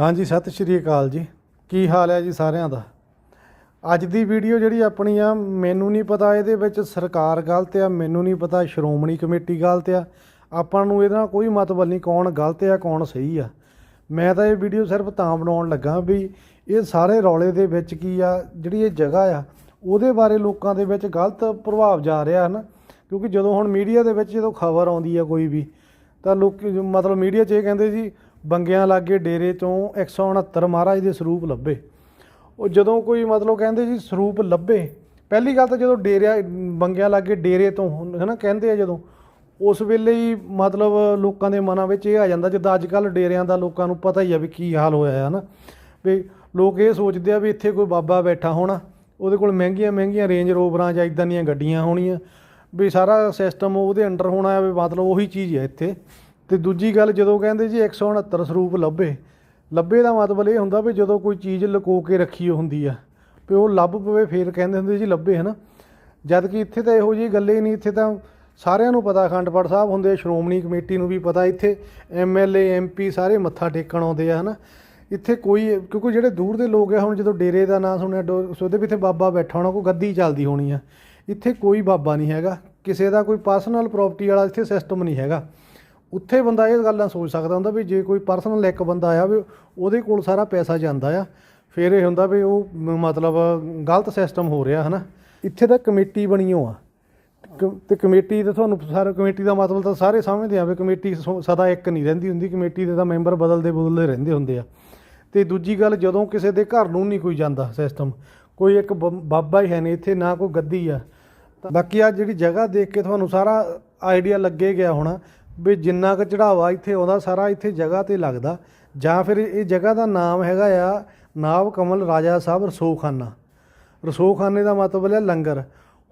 ਹਾਂਜੀ, ਸਤਿ ਸ਼੍ਰੀ ਅਕਾਲ ਜੀ। ਕੀ ਹਾਲ ਹੈ ਜੀ ਸਾਰਿਆਂ ਦਾ? ਅੱਜ ਦੀ ਵੀਡੀਓ ਜਿਹੜੀ ਆਪਣੀ ਆ, ਮੈਨੂੰ ਨਹੀਂ ਪਤਾ ਇਹਦੇ ਵਿੱਚ ਸਰਕਾਰ ਗਲਤ ਆ, ਮੈਨੂੰ ਨਹੀਂ ਪਤਾ ਸ਼੍ਰੋਮਣੀ ਕਮੇਟੀ ਗਲਤ ਆ। ਆਪਾਂ ਨੂੰ ਇਹਦਾ ਕੋਈ ਮਤਲਬ ਨਹੀਂ ਕੌਣ ਗਲਤ ਆ, ਕੌਣ ਸਹੀ ਆ। ਮੈਂ ਤਾਂ ਇਹ ਵੀਡੀਓ ਸਿਰਫ ਤਾਂ ਬਣਾਉਣ ਲੱਗਾ ਵੀ ਇਹ ਸਾਰੇ ਰੌਲੇ ਦੇ ਵਿੱਚ ਕੀ ਆ, ਜਿਹੜੀ ਇਹ ਜਗ੍ਹਾ ਆ, ਉਹਦੇ ਬਾਰੇ ਲੋਕਾਂ ਦੇ ਵਿੱਚ ਗਲਤ ਪ੍ਰਭਾਵ ਜਾ ਰਿਹਾ ਹਨ। ਕਿਉਂਕਿ ਜਦੋਂ ਹੁਣ ਮੀਡੀਆ ਦੇ ਵਿੱਚ ਜਦੋਂ ਖਬਰ ਆਉਂਦੀ ਆ ਕੋਈ ਵੀ, ਤਾਂ ਲੋਕ ਮਤਲਬ ਮੀਡੀਆ 'ਚ ਇਹ ਕਹਿੰਦੇ ਜੀ ਬੰਗਿਆਂ ਲਾਗੇ ਡੇਰੇ ਤੋਂ 169 ਮਹਾਰਾਜ ਦੇ ਸਰੂਪ ਲੱਭੇ। ਉਹ ਜਦੋਂ ਕੋਈ ਮਤਲਬ ਕਹਿੰਦੇ ਜੀ ਸਰੂਪ ਲੱਭੇ, ਪਹਿਲੀ ਗੱਲ ਤਾਂ ਜਦੋਂ ਡੇਰਿਆ, ਬੰਗਿਆਂ ਲਾਗੇ ਡੇਰੇ ਤੋਂ ਹੈ ਨਾ ਕਹਿੰਦੇ ਆ ਜਦੋਂ, ਉਸ ਵੇਲੇ ਹੀ ਮਤਲਬ ਲੋਕਾਂ ਦੇ ਮਨਾਂ ਵਿੱਚ ਇਹ ਆ ਜਾਂਦਾ, ਜਿੱਦਾਂ ਅੱਜ ਕੱਲ ਡੇਰਿਆਂ ਦਾ ਲੋਕਾਂ ਨੂੰ ਪਤਾ ਹੀ ਆ ਵੀ ਕੀ ਹਾਲ ਹੋਇਆ ਹੈ ਨਾ ਵੀ ਲੋਕ ਇਹ ਸੋਚਦੇ ਆ ਵੀ ਇੱਥੇ ਕੋਈ ਬਾਬਾ ਬੈਠਾ ਹੋਣਾ, ਉਹਦੇ ਕੋਲ ਮਹਿੰਗੀਆਂ ਮਹਿੰਗੀਆਂ ਰੇਂਜ ਰੋਵਰਾਂ ਜਾਂ ਇਦਾਂ ਦੀਆਂ ਗੱਡੀਆਂ ਹੋਣੀਆਂ, ਵੀ ਸਾਰਾ ਸਿਸਟਮ ਉਹਦੇ ਅੰਡਰ ਹੋਣਾ ਵੀ ਮਤਲਬ ਉਹੀ ਚੀਜ਼ ਹੈ ਇੱਥੇ। ਤੇ ਦੂਜੀ ਗੱਲ ਜਦੋਂ ਕਹਿੰਦੇ ਜੀ 169 ਸਰੂਪ ਲੱਭੇ ਲੱਭੇ ਦਾ ਮਤਲਬ ਇਹ ਹੁੰਦਾ ਵੀ ਜਦੋਂ ਕੋਈ ਚੀਜ਼ ਲੁਕੋ ਕੇ ਰੱਖੀ ਹੁੰਦੀ ਆ ਵੀ ਉਹ ਲੱਭ ਪਵੇ ਫੇਰ ਕਹਿੰਦੇ ਹੁੰਦੇ ਜੀ ਲੱਭੇ ਹਨਾ। ਜਦ ਕਿ ਇੱਥੇ ਤਾਂ ਇਹੋ ਜਿਹੀ ਗੱਲੇ ਹੀ ਨਹੀਂ ਇੱਥੇ ਤਾਂ ਸਾਰਿਆਂ ਨੂੰ ਪਤਾ ਅਖੰਡ ਪਾਠ ਸਾਹਿਬ ਹੁੰਦੇ ਆ, ਸ਼੍ਰੋਮਣੀ ਕਮੇਟੀ ਨੂੰ ਵੀ ਪਤਾ ਇੱਥੇ ਐਮਐਲਏ ਐਮਪੀ ਸਾਰੇ ਮੱਥਾ ਟੇਕਣ ਆਉਂਦੇ ਆ ਹਨਾ। ਇੱਥੇ ਕੋਈ ਕਿਉਂਕਿ ਜਿਹੜੇ ਦੂਰ ਦੇ ਲੋਕ ਆ ਹੁਣ ਜਦੋਂ ਡੇਰੇ ਦਾ ਨਾਂ ਸੁਣਿਆ ਡੋ- ਸੋਚਦੇ ਵੀ ਇੱਥੇ ਬਾਬਾ ਬੈਠਾ ਹੋਣਾ ਕੋਈ ਗੱਦੀ ਚੱਲਦੀ ਹੋਣੀ ਆ। ਇੱਥੇ ਕੋਈ ਬਾਬਾ ਨਹੀਂ ਹੈਗਾ ਕਿਸੇ ਦਾ ਕੋਈ ਪਰਸਨਲ ਪ੍ਰਾਪਰਟੀ ਵਾਲਾ ਇੱਥੇ ਸਿਸਟਮ ਨਹੀਂ ਹੈਗਾ। ਉੱਥੇ ਬੰਦਾ ਇਹ ਗੱਲਾਂ ਸੋਚ ਸਕਦਾ ਹੁੰਦਾ ਵੀ ਜੇ ਕੋਈ ਪਰਸਨਲ ਇੱਕ ਬੰਦਾ ਆਇਆ ਵੀ ਉਹਦੇ ਕੋਲ ਸਾਰਾ ਪੈਸਾ ਜਾਂਦਾ ਆ, ਫਿਰ ਇਹ ਹੁੰਦਾ ਵੀ ਉਹ ਮਤਲਬ ਗਲਤ ਸਿਸਟਮ ਹੋ ਰਿਹਾ, ਹਨਾ? ਇੱਥੇ ਤਾਂ ਕਮੇਟੀ ਬਣੀ ਹੋ ਆ। ਕ- ਤੇ ਕਮੇਟੀ ਤੇ ਤੁਹਾਨੂੰ ਸਾਰਾ ਕਮੇਟੀ ਦਾ ਮਤਲਬ ਤਾਂ ਸਾਰੇ ਸਮਝਦੇ ਆ ਵੀ ਕਮੇਟੀ ਸੋ- ਸਦਾ ਇੱਕ ਨਹੀਂ ਰਹਿੰਦੀ ਹੁੰਦੀ, ਕਮੇਟੀ ਦੇ ਤਾਂ ਮੈਂਬਰ ਬਦਲਦੇ ਬਦਲਦੇ ਰਹਿੰਦੇ ਹੁੰਦੇ ਆ। ਤੇ ਦੂਜੀ ਗੱਲ, ਜਦੋਂ ਕਿਸੇ ਦੇ ਘਰ ਨੂੰ ਨਹੀਂ ਕੋਈ ਜਾਂਦਾ ਸਿਸਟਮ ਕੋਈ ਇੱਕ ਬ- ਬਾਬਾ ਹੀ ਹੈ ਨਹੀਂ ਇੱਥੇ, ਨਾ ਕੋਈ ਗੱਦੀ ਆ। ਤਾਂ ਬਾਕੀ ਆ ਜਿਹੜੀ ਜਗ੍ਹਾ ਦੇਖ ਕੇ ਤੁਹਾਨੂੰ ਸਾਰਾ ਆਈਡੀਆ ਲੱਗੇ ਗਿਆ ਹੋਣਾ ਵੀ ਜਿੰਨਾ ਕੁ ਚੜਾਵਾ ਇੱਥੇ ਆਉਂਦਾ, ਸਾਰਾ ਇੱਥੇ ਜਗ੍ਹਾ ਤੇ ਲੱਗਦਾ। ਜਾਂ ਫਿਰ ਇਹ ਜਗ੍ਹਾ ਦਾ ਨਾਮ ਹੈਗਾ ਆ, ਨਾਵ ਕਮਲ ਰਾਜਾ ਸਾਹਿਬ ਰਸੋਖਾਨਾ। ਰਸੋਖਾਨੇ ਦਾ ਮਤਲਬ ਹੈ ਲੰਗਰ।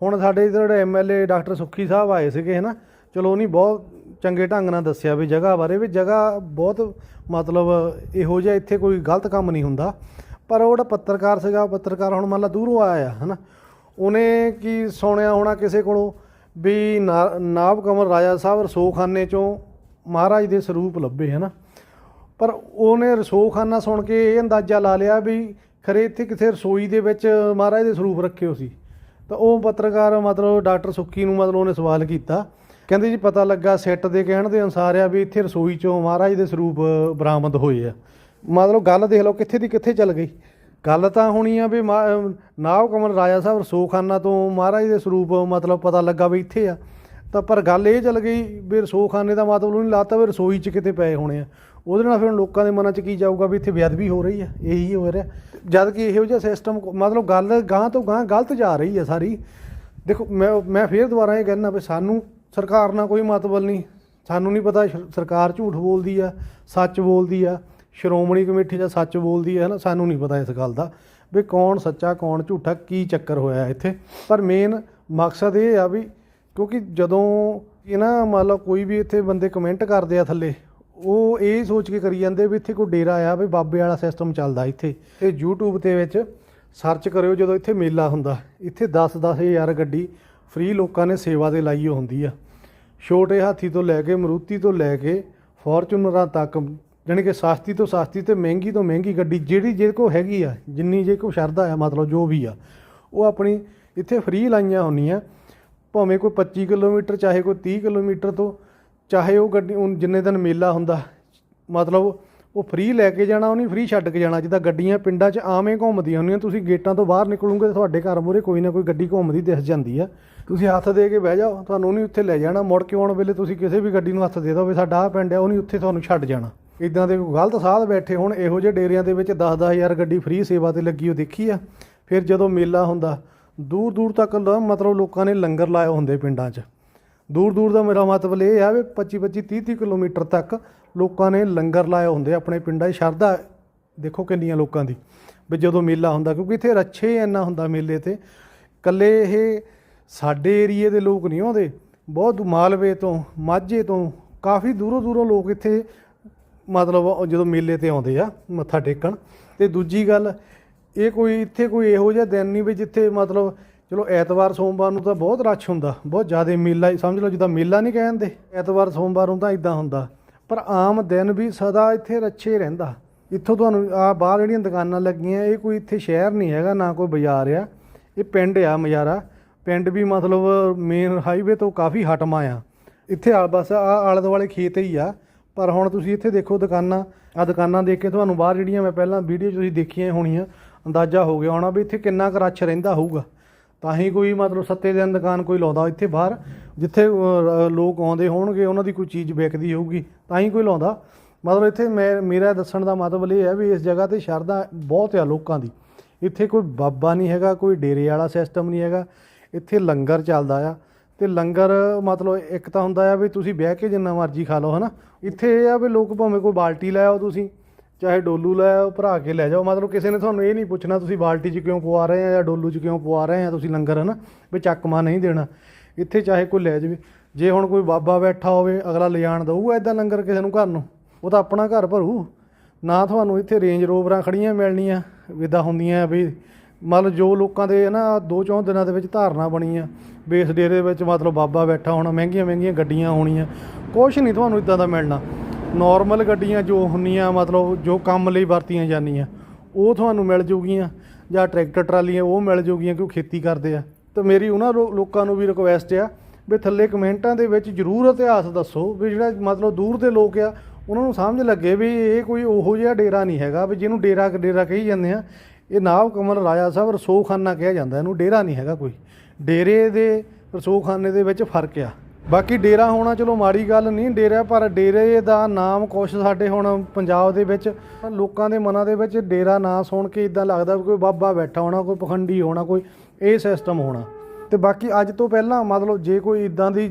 ਹੁਣ ਸਾਡੇ ਇੱਧਰ ਐਮਐਲਏ ਡਾਕਟਰ ਸੁੱਖੀ ਸਾਹਿਬ ਆਏ ਸੀਗੇ ਹੈ ਨਾ ਚਲੋ ਉਹਨੇ ਬਹੁਤ ਚੰਗੇ ਢੰਗ ਨਾਲ ਦੱਸਿਆ ਵੀ ਜਗ੍ਹਾ ਬਾਰੇ, ਵੀ ਜਗ੍ਹਾ ਬਹੁਤ ਮਤਲਬ ਇਹੋ ਜਿਹਾ ਇੱਥੇ ਕੋਈ ਗਲਤ ਕੰਮ ਨਹੀਂ ਹੁੰਦਾ। ਪਰ ਉਹ ਜਿਹੜਾ ਪੱਤਰਕਾਰ ਸੀਗਾ ਪੱਤਰਕਾਰ ਹੁਣ ਮੰਨ ਲਾ ਦੂਰੋਂ ਆਇਆ ਹੈ ਨਾ ਉਹਨੇ ਕੀ ਸੁਣਿਆ ਹੋਣਾ ਕਿਸੇ ਕੋਲੋਂ? ਵੀ ਨਾ- ਨਾਭ ਕਮਲ ਰਾਜਾ ਸਾਹਿਬ ਰਸੋਖਾਨੇ ਚੋਂ ਮਹਾਰਾਜ ਦੇ ਸਰੂਪ ਲੱਭੇ, ਹੈ ਨਾ? ਪਰ ਉਹਨੇ ਰਸੋਖਾਨਾ ਸੁਣ ਕੇ ਇਹ ਅੰਦਾਜ਼ਾ ਲਾ ਲਿਆ ਵੀ ਖਰੇ ਇੱਥੇ ਕਿਸੇ ਰਸੋਈ ਦੇ ਵਿੱਚ ਮਹਾਰਾਜ ਦੇ ਸਰੂਪ ਰੱਖੇ ਹੋ ਸੀ। ਤਾਂ ਉਹ ਪੱਤਰਕਾਰ ਮਤਲਬ ਡਾਕਟਰ ਸੁੱਕੀ ਨੂੰ ਮਤਲਬ ਉਹਨੇ ਸਵਾਲ ਕੀਤਾ। ਕਹਿੰਦੇ ਜੀ ਪਤਾ ਲੱਗਾ ਸੈੱਟ ਦੇ ਕਹਿਣ ਦੇ ਅਨੁਸਾਰ ਆ ਵੀ ਇੱਥੇ ਰਸੋਈ ਚੋਂ ਮਹਾਰਾਜ ਦੇ ਸਰੂਪ ਬਰਾਮਦ ਹੋਏ ਆ। ਮਤਲਬ ਗੱਲ ਦੇਖ ਲਓ ਕਿੱਥੇ ਦੀ ਕਿੱਥੇ ਚੱਲ ਗਈ। ਗੱਲ ਤਾਂ ਹੋਣੀ ਆ ਵੀ ਮਾ- ਅਮ ਨਾਭ ਕਮਲ ਰਾਜਾ ਸਾਹਿਬ ਰਸੋਖਾਨਾ ਤੋਂ ਮਹਾਰਾਜ ਦੇ ਸਰੂਪ ਮਤਲਬ ਪਤਾ ਲੱਗਾ ਵੀ ਇੱਥੇ ਆ। ਤਾਂ ਪਰ ਗੱਲ ਇਹ ਚੱਲ ਗਈ ਵੀ ਰਸੋਖਾਨੇ ਦਾ ਮਤਲਬ ਉਹਨੇ ਲਾਤਾ ਵੀ ਰਸੋਈ 'ਚ ਕਿਤੇ ਪਏ ਹੋਣੇ ਆ। ਉਹਦੇ ਨਾਲ ਫਿਰ ਲੋਕਾਂ ਦੇ ਮਨਾਂ 'ਚ ਕੀ ਜਾਊਗਾ ਵੀ ਇੱਥੇ ਬੇਅਦਬੀ ਹੋ ਰਹੀ ਆ, ਇਹੀ ਹੋ ਰਿਹਾ। ਜਦ ਕਿ ਇਹੋ ਜਿਹਾ ਸਿਸਟਮ ਮਤਲਬ ਗੱਲ ਗਾਂ ਤੋਂ ਗਾਂ ਗਲਤ ਜਾ ਰਹੀ ਆ ਸਾਰੀ। ਦੇਖੋ, ਮੈਂ ਮੈਂ ਫੇਰ ਦੁਬਾਰਾ ਇਹ ਕਹਿਣਾ ਵੀ ਸਾਨੂੰ ਸਰਕਾਰ ਨਾਲ ਕੋਈ ਮਤਲਬ ਨਹੀਂ। ਸਾਨੂੰ ਨਹੀਂ ਪਤਾ ਸਰਕਾਰ ਝੂਠ ਬੋਲਦੀ ਆ, ਸੱਚ ਬੋਲਦੀ ਆ। ਸ਼੍ਰੋਮਣੀ ਕਮੇਟੀ ਜਾਂ ਸੱਚ ਬੋਲਦੀ ਹੈ ਨਾ, ਸਾਨੂੰ ਨਹੀਂ ਪਤਾ ਇਸ ਗੱਲ ਦਾ ਵੀ ਕੌਣ ਸੱਚਾ, ਕੌਣ ਝੂਠਾ, ਕੀ ਚੱਕਰ ਹੋਇਆ ਇੱਥੇ। ਪਰ ਮੇਨ ਮਕਸਦ ਇਹ ਆ ਵੀ ਕਿਉਂਕਿ ਜਦੋਂ ਇਹ ਨਾ ਮੰਨ ਲਓ ਕੋਈ ਵੀ ਇੱਥੇ ਬੰਦੇ ਕਮੈਂਟ ਕਰਦੇ ਆ ਥੱਲੇ, ਉਹ ਇਹ ਸੋਚ ਕੇ ਕਰੀ ਜਾਂਦੇ ਵੀ ਇੱਥੇ ਕੋਈ ਡੇਰਾ ਆ ਵੀ ਬਾਬੇ ਵਾਲਾ ਸਿਸਟਮ ਚੱਲਦਾ ਇੱਥੇ। ਤੇ YouTube ਤੇ ਵਿੱਚ ਸਰਚ ਕਰਿਓ ਜਦੋਂ ਇੱਥੇ ਮੇਲਾ ਹੁੰਦਾ, ਇੱਥੇ 10-10 ਹਜ਼ਾਰ ਗੱਡੀ ਫ੍ਰੀ ਲੋਕਾਂ ਨੇ ਸੇਵਾ ਦੇ ਲਾਈ ਹੁੰਦੀ ਆ। ਛੋਟੇ ਹਾਥੀ ਤੋਂ ਲੈ ਕੇ, ਮਰੂਤੀ ਤੋਂ ਲੈ ਕੇ ਫੋਰਚੂਨਰਾਂ ਤੱਕ ਜਾਣੀ ਕਿ ਸਸਤੀ ਤੋਂ ਸਸਤੀ ਤੇ ਮਹਿੰਗੀ ਤੋਂ ਮਹਿੰਗੀ ਗੱਡੀ ਜਿਹੜੀ ਜੇ ਕੋ ਹੈਗੀ ਆ, ਜਿੰਨੀ ਜੇ ਕੋ ਸ਼ਰਧਾ ਆ, ਮਤਲਬ ਜੋ ਵੀ ਆ, ਉਹ ਆਪਣੀ ਇੱਥੇ ਫ੍ਰੀ ਲਾਈਆਂ ਹੁੰਦੀਆਂ। ਭਾਵੇਂ ਕੋਈ 25 ਕਿਲੋਮੀਟਰ, ਚਾਹੇ ਕੋਈ 30 ਕਿਲੋਮੀਟਰ ਤੋਂ, ਚਾਹੇ ਉਹ ਗੱਡੀ, ਉਹ ਜਿੰਨੇ ਦਿਨ ਮੇਲਾ ਹੁੰਦਾ, ਮਤਲਬ ਉਹ ਫ੍ਰੀ ਲੈ ਕੇ ਜਾਣਾ, ਉਹਨੇ ਫ੍ਰੀ ਛੱਡ ਕੇ ਜਾਣਾ। ਜਿੱਦਾਂ ਗੱਡੀਆਂ ਪਿੰਡਾਂ 'ਚ ਆਵੇਂ ਘੁੰਮਦੀਆਂ ਹੁੰਦੀਆਂ, ਤੁਸੀਂ ਗੇਟਾਂ ਤੋਂ ਬਾਹਰ ਨਿਕਲੋਗੇ ਤਾਂ ਤੁਹਾਡੇ ਘਰ ਮੂਹਰੇ ਕੋਈ ਨਾ ਕੋਈ ਗੱਡੀ ਘੁੰਮਦੀ ਦਿਸ ਜਾਂਦੀ ਆ। ਤੁਸੀਂ ਹੱਥ ਦੇ ਕੇ ਬਹਿ ਜਾਓ, ਤੁਹਾਨੂੰ ਉਹਨੇ ਉੱਥੇ ਲੈ ਜਾਣਾ। ਮੁੜ ਕੇ ਆਉਣ ਵੇਲੇ ਤੁਸੀਂ ਕਿਸੇ ਵੀ ਗੱਡੀ ਨੂੰ ਹੱਥ ਦੇ ਦਿਓ ਵੀ ਸਾਡਾ ਆਹ ਪਿੰਡ ਆ, ਉਹਨੇ ਉੱਥੇ ਤੁਹਾਨੂੰ ਛੱਡ ਜਾਣਾ। ਇਦਾਂ ਦੇ ਕੋਈ ਗਲਤ ਸਾਧ ਬੈਠੇ ਹੁਣ, ਇਹੋ ਜਿਹੇ ਡੇਰਿਆਂ ਦੇ ਵਿੱਚ 10-10 ਹਜ਼ਾਰ ਗੱਡੀ ਫ੍ਰੀ ਸੇਵਾ ਤੇ ਲੱਗੀ ਉਹ ਦੇਖੀ ਆ। ਫਿਰ ਜਦੋਂ ਮੇਲਾ ਹੁੰਦਾ, ਦੂਰ ਦੂਰ ਤੱਕ ਲ- ਮਤਲਬ ਲੋਕਾਂ ਨੇ ਲੰਗਰ ਲਾਏ ਹੁੰਦੇ ਪਿੰਡਾਂ 'ਚ। ਦੂਰ ਦੂਰ ਦਾ ਮੇਰਾ ਮਤਲਬ ਇਹ ਆ ਵੀ 25 25 30 30 ਕਿਲੋਮੀਟਰ ਤੱਕ ਲੋਕਾਂ ਨੇ ਲੰਗਰ ਲਾਏ ਹੁੰਦੇ ਆਪਣੇ ਪਿੰਡਾਂ 'ਚ। ਸ਼ਰਧਾ ਦੇਖੋ ਕਿੰਨੀਆਂ ਲੋਕਾਂ ਦੀ, ਵੀ ਜਦੋਂ ਮੇਲਾ ਹੁੰਦਾ, ਕਿਉਂਕਿ ਇੱਥੇ ਰੱਛੇ ਇੰਨਾ ਹੁੰਦਾ ਮੇਲੇ ਤੇ। ਕੱਲੇ ਇਹ ਸਾਡੇ ਏਰੀਏ ਦੇ ਲੋਕ ਨਹੀਂ ਆਉਂਦੇ, ਬਹੁਤ ਮਾਲਵੇ ਤੋਂ, ਮਾਝੇ ਤੋਂ, ਕਾਫੀ ਦੂਰੋਂ ਦੂਰੋਂ ਲੋਕ ਇੱਥੇ ਮਤਲਬ ਉਹ ਜਦੋਂ ਮੇਲੇ ਤੇ ਆਉਂਦੇ ਆ, ਮੱਥਾ ਟੇਕਣ। ਤੇ ਦੂਜੀ ਗੱਲ, ਇਹ ਕੋਈ, ਇੱਥੇ ਕੋਈ ਇਹੋ ਜਿਹਾ ਦਿਨ ਨਹੀਂ ਵੀ ਜਿੱਥੇ ਮਤਲਬ, ਚਲੋ ਐਤਵਾਰ ਸੋਮਵਾਰ ਨੂੰ ਤਾਂ ਬਹੁਤ ਰਸ਼ ਹੁੰਦਾ, ਬਹੁਤ ਜ਼ਿਆਦਾ ਮੇਲਾ, ਸਮਝ ਲਓ ਜਿੱਦਾਂ ਮੇਲਾ ਨਹੀਂ ਕਹਿੰਦੇ ਐਤਵਾਰ ਸੋਮਵਾਰ ਨੂੰ ਤਾਂ ਇਦਾਂ ਹੁੰਦਾ। ਪਰ ਆਮ ਦਿਨ ਵੀ ਸਦਾ ਇੱਥੇ ਰੱਛੇ ਰਹਿੰਦਾ। ਇੱਥੋਂ ਤੁਹਾਨੂੰ, ਆ ਬਾਹਰ ਜਿਹੜੀਆਂ ਦੁਕਾਨਾਂ ਲੱਗੀਆਂ, ਇਹ ਕੋਈ ਇੱਥੇ ਸ਼ਹਿਰ ਨਹੀਂ ਹੈਗਾ, ਨਾ ਕੋਈ ਬਾਜ਼ਾਰ ਆ। ਇਹ ਪਿੰਡ ਆ ਮਜਾਰਾ। ਪਿੰਡ ਵੀ ਮਤਲਬ ਮੇਨ ਹਾਈਵੇ ਤੋਂ ਕਾਫੀ ਹਟਮਾ ਆ। ਇੱਥੇ ਆ, ਬਸ ਆ ਆਲੇ ਦੁਆਲੇ ਖੇਤ ਹੀ ਆ। ਪਰ ਹੁਣ ਤੁਸੀਂ ਇੱਥੇ ਦੇਖੋ ਦੁਕਾਨਾਂ ਆ ਦੁਕਾਨਾਂ ਦੇਖ ਕੇ ਤੁਹਾਨੂੰ ਬਾਹਰ ਜਿਹੜੀਆਂ ਮੈਂ ਪਹਿਲਾਂ ਵੀਡੀਓ 'ਚ ਤੁਸੀਂ ਦੇਖੀਆਂ ਹੋਣੀਆਂ, ਅੰਦਾਜ਼ਾ ਹੋ ਗਿਆ ਹੋਣਾ ਵੀ ਇੱਥੇ ਕਿੰਨਾ ਕੁ ਰੱਛ ਰਹਿੰਦਾ ਹੋਊਗਾ। ਤਾਂ ਹੀ ਕੋਈ ਮਤਲਬ ਸੱਤੇ ਦਿਨ ਦੁਕਾਨ ਕੋਈ ਲਾਉਂਦਾ ਇੱਥੇ ਬਾਹਰ, ਜਿੱਥੇ ਲੋਕ ਆਉਂਦੇ ਹੋਣਗੇ, ਉਹਨਾਂ ਦੀ ਕੋਈ ਚੀਜ਼ ਵਿਕਦੀ ਹੋਊਗੀ, ਤਾਂ ਹੀ ਕੋਈ ਲਾਉਂਦਾ। ਮਤਲਬ ਇੱਥੇ ਮੈਂ, ਮੇਰਾ ਦੱਸਣ ਦਾ ਮਤਲਬ ਇਹ ਹੈ ਵੀ ਇਸ ਜਗ੍ਹਾ ਤੇ ਸ਼ਰਧਾ ਬਹੁਤ ਆ ਲੋਕਾਂ ਦੀ। ਇੱਥੇ ਕੋਈ ਬਾਬਾ ਨਹੀਂ ਹੈਗਾ, ਕੋਈ ਡੇਰੇ ਵਾਲਾ ਸਿਸਟਮ ਨਹੀਂ ਹੈਗਾ। ਇੱਥੇ ਲੰਗਰ ਚੱਲਦਾ ਆ। ਤੇ ਲੰਗਰ ਮਤਲਬ ਇੱਕ ਤਾਂ ਹੁੰਦਾ ਆ ਵੀ ਤੁਸੀਂ ਬਹਿ ਕੇ ਜਿੰਨਾ ਮਰਜ਼ੀ ਖਾ ਲਓ, ਹਨਾ? ਇੱਥੇ ਇਹ ਆ ਵੀ ਲੋਕ ਭਾਵੇਂ ਕੋਈ ਬਾਲਟੀ ਲੈ ਆਓ ਤੁਸੀਂ, ਚਾਹੇ ਡੋਲੂ ਲੈ ਆਓ, ਭਰਾ ਕੇ ਲੈ ਜਾਓ। ਮਤਲਬ ਕਿਸੇ ਨੇ ਤੁਹਾਨੂੰ ਇਹ ਨਹੀਂ ਪੁੱਛਣਾ ਤੁਸੀਂ ਬਾਲਟੀ 'ਚ ਕਿਉਂ ਪਵਾ ਰਹੇ ਆ ਜਾਂ ਡੋਲੂ 'ਚ ਕਿਉਂ ਪਵਾ ਰਹੇ ਆ ਤੁਸੀਂ ਲੰਗਰ, ਹਨਾ? ਵੀ ਚੱਕਮਾ ਨਹੀਂ ਦੇਣਾ। ਇੱਥੇ ਚਾਹੇ ਕੋਈ ਲੈ ਜਾਵੇ। ਜੇ ਹੁਣ ਕੋਈ ਬਾਬਾ ਬੈਠਾ ਹੋਵੇ, ਅਗਲਾ ਲਿਜਾਣ ਦਊਗਾ ਇਦਾਂ ਲੰਗਰ ਕਿਸੇ ਨੂੰ ਘਰ ਨੂੰ। ਉਹ ਤਾਂ ਆਪਣਾ ਘਰ ਭਰੂ। ਨਾ ਤੁਹਾਨੂੰ ਇੱਥੇ ਰੇਂਜ ਰੋਵਰਾਂ ਖੜੀਆਂ ਮਿਲਣੀਆਂ ਇਦਾਂ ਹੁੰਦੀਆਂ ਵੀ ਮਤਲਬ ਜੋ ਲੋਕਾਂ ਦੇ ਨਾ ਦੋ ਚੌਂ ਦਿਨਾਂ ਦੇ ਵਿੱਚ ਧਾਰਨਾ ਬਣੀ ਆ, ਬੇਸ ਡੇਰੇ ਦੇ ਵਿੱਚ ਮਤਲਬ ਬਾਬਾ ਬੈਠਾ ਹੋਣਾ, ਮਹਿੰਗੀਆਂ ਮਹਿੰਗੀਆਂ ਗੱਡੀਆਂ ਹੋਣੀਆਂ, ਕੁਛ ਨਹੀਂ ਤੁਹਾਨੂੰ ਇਦਾਂ ਦਾ ਮਿਲਣਾ। ਨਾਰਮਲ ਗੱਡੀਆਂ ਜੋ ਹੁੰਦੀਆਂ, ਮਤਲਬ ਜੋ ਕੰਮ ਲਈ ਵਰਤੀਆਂ ਜਾਂਦੀਆਂ, ਉਹ ਤੁਹਾਨੂੰ ਮਿਲ ਜੂਗੀਆਂ, ਜਾਂ ਟਰੈਕਟਰ ਟਰਾਲੀਆਂ, ਉਹ ਮਿਲ ਜੂਗੀਆਂ ਕਿਉਂ ਖੇਤੀ ਕਰਦੇ ਆ। ਤੇ ਮੇਰੀ ਉਹਨਾਂ ਲੋਕਾਂ ਨੂੰ ਵੀ ਰਿਕੁਐਸਟ ਆ ਵੀ ਥੱਲੇ ਕਮੈਂਟਾਂ ਦੇ ਵਿੱਚ ਜਰੂਰ ਇਤਿਹਾਸ ਦੱਸੋ, ਵੀ ਜਿਹੜਾ ਮਤਲਬ ਦੂਰ ਦੇ ਲੋਕ ਆ, ਉਹਨਾਂ ਨੂੰ ਸਮਝ ਲੱਗੇ ਵੀ ਇਹ ਕੋਈ ਉਹੋ ਜਿਹਾ ਡੇਰਾ ਨਹੀਂ ਹੈਗਾ, ਵੀ ਜਿਹਨੂੰ ਡੇਰਾ ਡੇਰਾ ਕਹੀ ਜਾਂਦੇ ਆ ਇਹ ਨਾਵ ਕਮਲ ਰਾਜਾ ਸਾਹਿਬ ਰਸੋਖਾਨਾ ਕਿਹਾ ਜਾਂਦਾ, ਇਹਨੂੰ ਡੇਰਾ ਨਹੀਂ ਹੈਗਾ ਕੋਈ। ਡੇਰੇ ਦੇ, ਰਸੋਖਾਨੇ ਦੇ ਵਿੱਚ ਫ਼ਰਕ ਆ। ਬਾਕੀ ਡੇਰਾ ਹੋਣਾ ਚਲੋ ਮਾੜੀ ਗੱਲ ਨਹੀਂ ਡੇਰਾ, ਪਰ ਡੇਰੇ ਦਾ ਨਾਮ ਕੁਛ ਸਾਡੇ ਹੁਣ ਪੰਜਾਬ ਦੇ ਵਿੱਚ ਲੋਕਾਂ ਦੇ ਮਨਾਂ ਦੇ ਵਿੱਚ ਡੇਰਾ ਨਾਂ ਸੁਣ ਕੇ ਇਦਾਂ ਲੱਗਦਾ ਵੀ ਕੋਈ ਬਾਬਾ ਬੈਠਾ ਹੋਣਾ, ਕੋਈ ਪਖੰਡੀ ਹੋਣਾ, ਕੋਈ ਇਹ ਸਿਸਟਮ ਹੋਣਾ। ਤੇ ਬਾਕੀ ਅੱਜ ਤੋਂ ਪਹਿਲਾਂ ਮਤਲਬ ਜੇ ਕੋਈ ਇਦਾਂ ਦੀ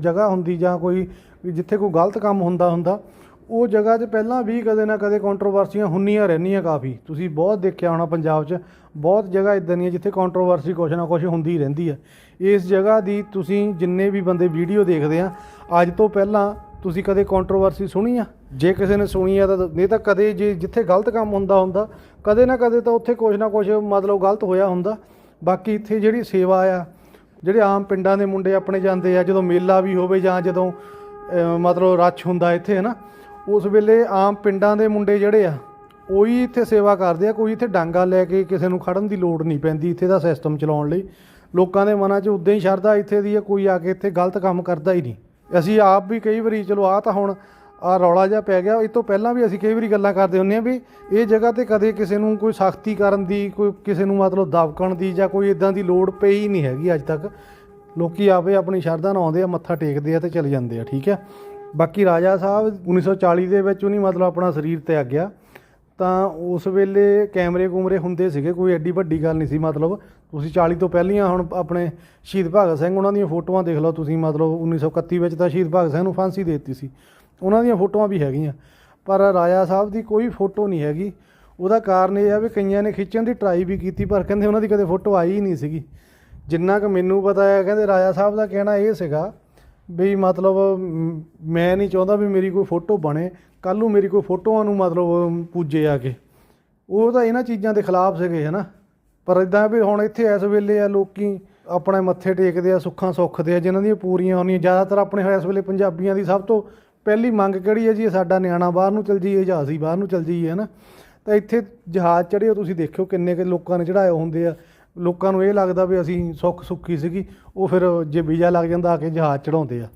ਜਗ੍ਹਾ ਹੁੰਦੀ ਜਾਂ ਕੋਈ ਜਿੱਥੇ ਕੋਈ ਗਲਤ ਕੰਮ ਹੁੰਦਾ ਹੁੰਦਾ ਉਹ ਜਗ੍ਹਾ 'ਤੇ ਪਹਿਲਾਂ ਵੀ ਕਦੇ ਨਾ ਕਦੇ ਕੰਟਰੋਵਰਸੀਆਂ ਹੁੰਨੀਆਂ ਰਹਿੰਦੀਆਂ ਕਾਫੀ। ਤੁਸੀਂ ਬਹੁਤ ਦੇਖਿਆ ਹੋਣਾ ਪੰਜਾਬ 'ਚ, ਬਹੁਤ ਜਗ੍ਹਾ ਇਦਾਂ ਦੀਆਂ ਜਿੱਥੇ ਕੰਟਰੋਵਰਸੀ ਕੁਛ ਨਾ ਕੁਛ ਹੁੰਦੀ ਰਹਿੰਦੀ ਹੈ ਇਸ ਜਗ੍ਹਾ ਦੀ ਤੁਸੀਂ ਜਿੰਨੇ ਵੀ ਬੰਦੇ ਵੀਡੀਓ ਦੇਖਦੇ ਆ, ਅੱਜ ਤੋਂ ਪਹਿਲਾਂ ਤੁਸੀਂ ਕਦੇ ਕੰਟਰੋਵਰਸੀ ਸੁਣੀ ਆ? ਜੇ ਕਿਸੇ ਨੇ ਸੁਣੀ ਆ ਤਾਂ ਨਹੀਂ ਤਾਂ ਕਦੇ ਜੇ ਜਿੱਥੇ ਗਲਤ ਕੰਮ ਹੁੰਦਾ ਹੁੰਦਾ, ਕਦੇ ਨਾ ਕਦੇ ਤਾਂ ਉੱਥੇ ਕੁਛ ਨਾ ਕੁਛ ਮਤਲਬ ਗਲਤ ਹੋਇਆ ਹੁੰਦਾ। ਬਾਕੀ ਇੱਥੇ ਜਿਹੜੀ ਸੇਵਾ ਆ, ਜਿਹੜੇ ਆਮ ਪਿੰਡਾਂ ਦੇ ਮੁੰਡੇ ਆਪਣੇ ਜਾਂਦੇ ਆ, ਜਦੋਂ ਮੇਲਾ ਵੀ ਹੋਵੇ ਜਾਂ ਜਦੋਂ ਮਤਲਬ ਰੱਛ ਹੁੰਦਾ ਇੱਥੇ ਹੈ ਨਾ ਉਸ ਵੇਲੇ ਆਮ ਪਿੰਡਾਂ ਦੇ ਮੁੰਡੇ ਜਿਹੜੇ ਆ, ਉਹੀ ਇੱਥੇ ਸੇਵਾ ਕਰਦੇ ਆ, ਕੋਈ ਇੱਥੇ ਡਾਂਗਾ ਲੈ ਕੇ ਕਿਸੇ ਨੂੰ ਖੜਨ ਦੀ ਲੋੜ ਨਹੀਂ ਪੈਂਦੀ ਇੱਥੇ ਦਾ ਸਿਸਟਮ ਚਲਾਉਣ ਲਈ। ਲੋਕਾਂ ਦੇ ਮਨਾਂ 'ਚ ਉਦਾਂ ਹੀ ਸ਼ਰਧਾ ਇੱਥੇ ਦੀ ਹੈ ਕੋਈ ਆ ਕੇ ਇੱਥੇ ਗਲਤ ਕੰਮ ਕਰਦਾ ਹੀ ਨਹੀਂ। ਅਸੀਂ ਆਪ ਵੀ ਕਈ ਵਾਰੀ, ਚਲੋ ਆ ਤਾਂ ਹੁਣ ਆ ਰੌਲਾ ਜਿਹਾ ਪੈ ਗਿਆ, ਇਹ ਤੋਂ ਪਹਿਲਾਂ ਵੀ ਅਸੀਂ ਕਈ ਵਾਰੀ ਗੱਲਾਂ ਕਰਦੇ ਹੁੰਦੇ ਆ ਵੀ ਇਹ ਜਗ੍ਹਾ ਤੇ ਕਦੇ ਕਿਸੇ ਨੂੰ ਕੋਈ ਸਖਤੀ ਕਰਨ ਦੀ, ਕੋਈ ਕਿਸੇ ਨੂੰ ਮਤਲਬ ਦਬਕਣ ਦੀ ਜਾਂ ਕੋਈ ਇਦਾਂ ਦੀ ਲੋੜ ਪਈ ਨਹੀਂ ਹੈਗੀ ਅੱਜ ਤੱਕ। ਲੋਕੀ ਆਪੇ ਆਪਣੀ ਸ਼ਰਧਾ ਨਾਲ ਆਉਂਦੇ ਆ, ਮੱਥਾ ਟੇਕਦੇ ਆ ਤੇ ਚਲੇ ਜਾਂਦੇ ਆ, ਠੀਕ ਹੈ ਬਾਕੀ ਰਾਜਾ ਸਾਹਿਬ 1940 ਦੇ ਵਿੱਚ ਉਹਨੀ ਮਤਲਬ ਆਪਣਾ ਸਰੀਰ ਤਿਆਗ ਗਿਆ। ਤਾਂ ਉਸ ਵੇਲੇ ਕੈਮਰੇ ਕੂਮਰੇ ਹੁੰਦੇ ਸੀਗੇ, ਕੋਈ ਐਡੀ ਵੱਡੀ ਗੱਲ ਨਹੀਂ ਸੀ ਮਤਲਬ। ਤੁਸੀਂ 40 ਤੋਂ ਪਹਿਲੀਆਂ ਹੁਣ ਆਪਣੇ ਸ਼ਹੀਦ ਭਗਤ ਸਿੰਘ ਉਹਨਾਂ ਦੀਆਂ ਫੋਟੋਆਂ ਦੇਖ ਲਓ, ਤੁਸੀਂ ਮਤਲਬ 1931 ਵਿੱਚ ਤਾਂ ਸ਼ਹੀਦ ਭਗਤ ਸਿੰਘ ਨੂੰ ਫਾਂਸੀ ਦੇ ਦਿੱਤੀ ਸੀ। ਉਹਨਾਂ ਦੀਆਂ ਫੋਟੋਆਂ ਵੀ ਹੈਗੀਆਂ। ਪਰ ਰਾਜਾ ਸਾਹਿਬ ਦੀ ਕੋਈ ਫੋਟੋ ਨਹੀਂ ਹੈਗੀ। ਉਹਦਾ ਕਾਰਨ ਇਹ ਆ ਵੀ ਕਈਆਂ ਨੇ ਖਿੱਚਣ ਦੀ ਟਰਾਈ ਵੀ ਕੀਤੀ, ਪਰ ਕਹਿੰਦੇ ਉਹਨਾਂ ਦੀ ਕਦੇ ਫੋਟੋ ਆਈ ਹੀ ਨਹੀਂ ਸੀਗੀ। ਜਿੰਨਾ ਕਿ ਮੈਨੂੰ ਪਤਾ ਹੈ, ਕਹਿੰਦੇ ਰਾਜਾ ਸਾਹਿਬ ਦਾ ਕਹਿਣਾ ਇਹ ਸੀਗਾ ਵੀ ਮਤਲਬ, ਮੈਂ ਨਹੀਂ ਚਾਹੁੰਦਾ ਵੀ ਮੇਰੀ ਕੋਈ ਫੋਟੋ ਬਣੇ। ਕੱਲ ਨੂੰ ਮੇਰੀ ਕੋਈ ਫੋਟੋਆਂ ਨੂੰ ਮਤਲਬ ਪੂਜੇ ਆ ਕੇ। ਉਹ ਤਾਂ ਇਹਨਾਂ ਚੀਜ਼ਾਂ ਦੇ ਖਿਲਾਫ ਸੀਗੇ ਹਨਾ ਪਰ ਇਦਾਂ ਵੀ ਹੁਣ ਇੱਥੇ ਇਸ ਵੇਲੇ ਆ ਲੋਕੀ ਆਪਣੇ ਮੱਥੇ ਟੇਕਦੇ ਆ, ਸੁੱਖਾਂ ਸੁੱਖਦੇ ਆ, ਜਿਨ੍ਹਾਂ ਦੀਆਂ ਪੂਰੀਆਂ ਹੋਣੀਆਂ। ਜ਼ਿਆਦਾਤਰ ਆਪਣੇ ਇਸ ਵੇਲੇ ਪੰਜਾਬੀਆਂ ਦੀ ਸਭ ਤੋਂ ਪਹਿਲੀ ਮੰਗ ਕਿਹੜੀ ਹੈ ਜੀ? ਸਾਡਾ ਨਿਆਣਾ ਬਾਹਰ ਨੂੰ ਚਲ ਜਾਈਏ, ਜਹਾਜ਼ ਹੀ ਬਾਹਰ ਨੂੰ ਚਲ ਜਾਈਏ ਹਨਾ ਤਾਂ ਇੱਥੇ ਜਹਾਜ਼ ਚੜ੍ਹੇ ਤੁਸੀਂ ਦੇਖਿਓ ਕਿੰਨੇ ਕਿ ਲੋਕਾਂ ਨੇ ਚੜਾਏ ਹੁੰਦੇ ਆ। ਲੋਕਾਂ ਨੂੰ ਇਹ ਲੱਗਦਾ ਵੀ ਅਸੀਂ ਸੁੱਖ ਸੁੱਖੀ ਸੀਗੀ, ਉਹ ਫਿਰ ਜੇ ਵੀਜ਼ਾ ਲੱਗ ਜਾਂਦਾ ਆ ਕੇ ਜਹਾਜ਼ ਚੜਾਉਂਦੇ ਆ,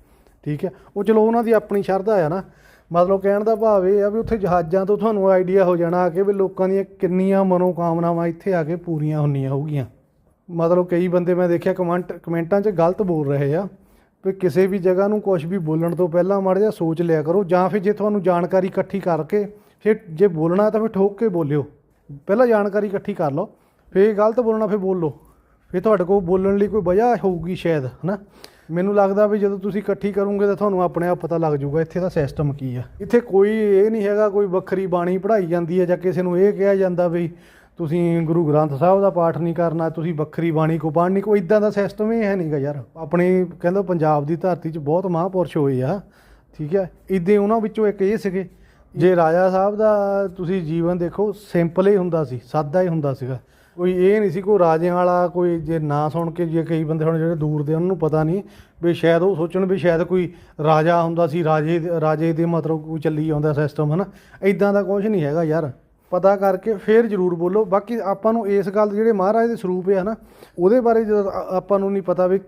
ਠੀਕ ਹੈ? ਉਹ ਚਲੋ ਉਹਨਾਂ ਦੀ ਆਪਣੀ ਸ਼ਰਧਾ ਆ ਨਾ। ਮਤਲਬ ਕਹਿਣ ਦਾ ਭਾਵ ਇਹ ਆ ਵੀ ਉੱਥੇ ਜਹਾਜ਼ਾਂ ਤੋਂ ਤੁਹਾਨੂੰ ਆਈਡੀਆ ਹੋ ਜਾਣਾ ਆ ਕੇ ਵੀ ਲੋਕਾਂ ਦੀਆਂ ਕਿੰਨੀਆਂ ਮਨੋਕਾਮਨਾਵਾਂ ਇੱਥੇ ਆ ਕੇ ਪੂਰੀਆਂ ਹੁੰਦੀਆਂ ਹੋਊਗੀਆਂ। ਮਤਲਬ ਕਈ ਬੰਦੇ ਮੈਂ ਦੇਖਿਆ ਕਮੈਂਟ, ਕਮੈਂਟਾਂ 'ਚ ਗਲਤ ਬੋਲ ਰਹੇ ਆ ਵੀ ਕਿਸੇ ਵੀ ਜਗ੍ਹਾ ਨੂੰ ਕੁਝ ਵੀ ਬੋਲਣ ਤੋਂ ਪਹਿਲਾਂ ਮਾੜਾ ਜਿਹਾ ਸੋਚ ਲਿਆ ਕਰੋ, ਜਾਂ ਫਿਰ ਜੇ ਤੁਹਾਨੂੰ ਜਾਣਕਾਰੀ ਇਕੱਠੀ ਕਰਕੇ ਫਿਰ ਜੇ ਬੋਲਣਾ ਤਾਂ ਫਿਰ ਠੋਕ ਕੇ ਬੋਲਿਓ। ਪਹਿਲਾਂ ਜਾਣਕਾਰੀ ਇਕੱਠੀ ਕਰ ਲਓ। ਫਿਰ ਗਲਤ ਬੋਲਣਾ ਫਿਰ ਬੋਲ ਲਓ। ਫਿਰ ਤੁਹਾਡੇ ਕੋਲ ਬੋਲਣ ਲਈ ਕੋਈ ਵਜ੍ਹਾ ਹੋਊਗੀ ਸ਼ਾਇਦ, ਹਨਾ? ਮੈਨੂੰ ਲੱਗਦਾ ਵੀ ਜਦੋਂ ਤੁਸੀਂ ਇਕੱਠੀ ਕਰੋਗੇ ਤਾਂ ਤੁਹਾਨੂੰ ਆਪਣੇ ਆਪ ਪਤਾ ਲੱਗ ਜਾਊਗਾ ਇੱਥੇ ਦਾ ਸਿਸਟਮ ਕੀ ਆ। ਇੱਥੇ ਕੋਈ ਇਹ ਨਹੀਂ ਹੈਗਾ ਕੋਈ ਵੱਖਰੀ ਬਾਣੀ ਪੜ੍ਹਾਈ ਜਾਂਦੀ ਹੈ ਜਾਂ ਕਿਸੇ ਨੂੰ ਇਹ ਕਿਹਾ ਜਾਂਦਾ ਵੀ ਤੁਸੀਂ ਗੁਰੂ ਗ੍ਰੰਥ ਸਾਹਿਬ ਦਾ ਪਾਠ ਨਹੀਂ ਕਰਨਾ, ਤੁਸੀਂ ਵੱਖਰੀ ਬਾਣੀ ਕੋ ਪੜ੍ਹਨੀ ਕੋਈ ਇਦਾਂ ਦਾ ਸਿਸਟਮ ਹੀ ਹੈ ਨਹੀਂਗਾ ਯਾਰ। ਆਪਣੇ ਕਹਿੰਦਾ ਪੰਜਾਬ ਦੀ ਧਰਤੀ 'ਚ ਬਹੁਤ ਮਹਾਂਪੁਰਸ਼ ਹੋਏ ਆ, ਠੀਕ ਹੈ? ਇਦਾਂ ਉਹਨਾਂ ਵਿੱਚੋਂ ਇੱਕ ਇਹ ਸੀਗੇ। ਜੇ ਰਾਜਾ ਸਾਹਿਬ ਦਾ ਤੁਸੀਂ ਜੀਵਨ ਦੇਖੋ ਸਿੰਪਲ ਹੀ ਹੁੰਦਾ ਸੀ, ਸਾਦਾ ਹੀ ਹੁੰਦਾ ਸੀਗਾ। ਕੋਈ ਇਹ ਨਹੀਂ ਸੀ, ਕੋਈ ਰਾਜਿਆਂ ਵਾਲਾ, ਕੋਈ ਜੇ ਨਾ ਸੁਣ ਕੇ ਜੇ ਕਈ ਬੰਦੇ ਹੁਣ ਜਿਹੜੇ ਦੂਰ ਦੇ ਉਹਨਾਂ ਨੂੰ ਪਤਾ ਨਹੀਂ ਵੀ ਸ਼ਾਇਦ ਉਹ ਸੋਚਣ ਵੀ ਸ਼ਾਇਦ ਕੋਈ ਰਾਜਾ ਹੁੰਦਾ ਸੀ, ਰਾਜੇ ਰਾਜੇ ਦੇ ਮਤਲਬ ਕੋਈ ਚੱਲੀ ਆਉਂਦਾ ਸਿਸਟਮ ਹਨਾ? ਇਦਾਂ ਦਾ ਕੁਝ ਨਹੀਂ ਹੈਗਾ ਯਾਰ। ਪਤਾ ਕਰਕੇ ਫੇਰ ਜ਼ਰੂਰ ਬੋਲੋ। ਬਾਕੀ ਆਪਾਂ ਨੂੰ ਇਸ ਗੱਲ ਦੇ ਜਿਹੜੇ ਮਹਾਰਾਜ ਦੇ ਸਰੂਪ ਆ, ਹਨਾ, ਉਹਦੇ ਬਾਰੇ ਜਦੋਂ ਆਪਾਂ ਨੂੰ ਨਹੀਂ ਪਤਾ ਵੀ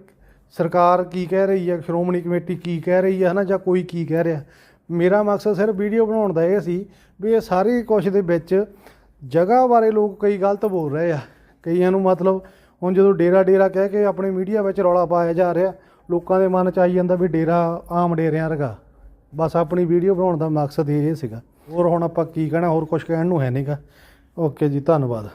ਸਰਕਾਰ ਕੀ ਕਹਿ ਰਹੀ ਹੈ ਸ਼੍ਰੋਮਣੀ ਕਮੇਟੀ ਕੀ ਕਹਿ ਰਹੀ ਹੈ ਹਨਾ, ਜਾਂ ਕੋਈ ਕੀ ਕਹਿ ਰਿਹਾ। ਮੇਰਾ ਮਕਸਦ ਸਿਰਫ ਵੀਡੀਓ ਬਣਾਉਣ ਦਾ ਇਹ ਸੀ ਵੀ ਇਹ ਸਾਰੇ ਕੁਝ ਦੇ ਵਿੱਚ ਜਗ੍ਹਾ ਬਾਰੇ ਲੋਕ ਕਈ ਗਲਤ ਬੋਲ ਰਹੇ ਆ। ਕਈਆਂ ਨੂੰ ਮਤਲਬ ਹੁਣ ਜਦੋਂ ਡੇਰਾ ਡੇਰਾ ਕਹਿ ਕੇ ਆਪਣੇ ਮੀਡੀਆ ਵਿੱਚ ਰੌਲਾ ਪਾਇਆ ਜਾ ਰਿਹਾ, ਲੋਕਾਂ ਦੇ ਮਨ 'ਚ ਆਈ ਜਾਂਦਾ ਵੀ ਡੇਰਾ ਆਮ ਡੇਰਿਆਂ ਵਰਗਾ। ਬਸ ਆਪਣੀ ਵੀਡੀਓ ਬਣਾਉਣ ਦਾ ਮਕਸਦ ਇਹ ਸੀਗਾ। ਹੋਰ ਹੁਣ ਆਪਾਂ ਕੀ ਕਹਿਣਾ, ਹੋਰ ਕੁਝ ਕਹਿਣ ਨੂੰ ਹੈ ਨਹੀਂਗਾ ਓਕੇ ਜੀ, ਧੰਨਵਾਦ।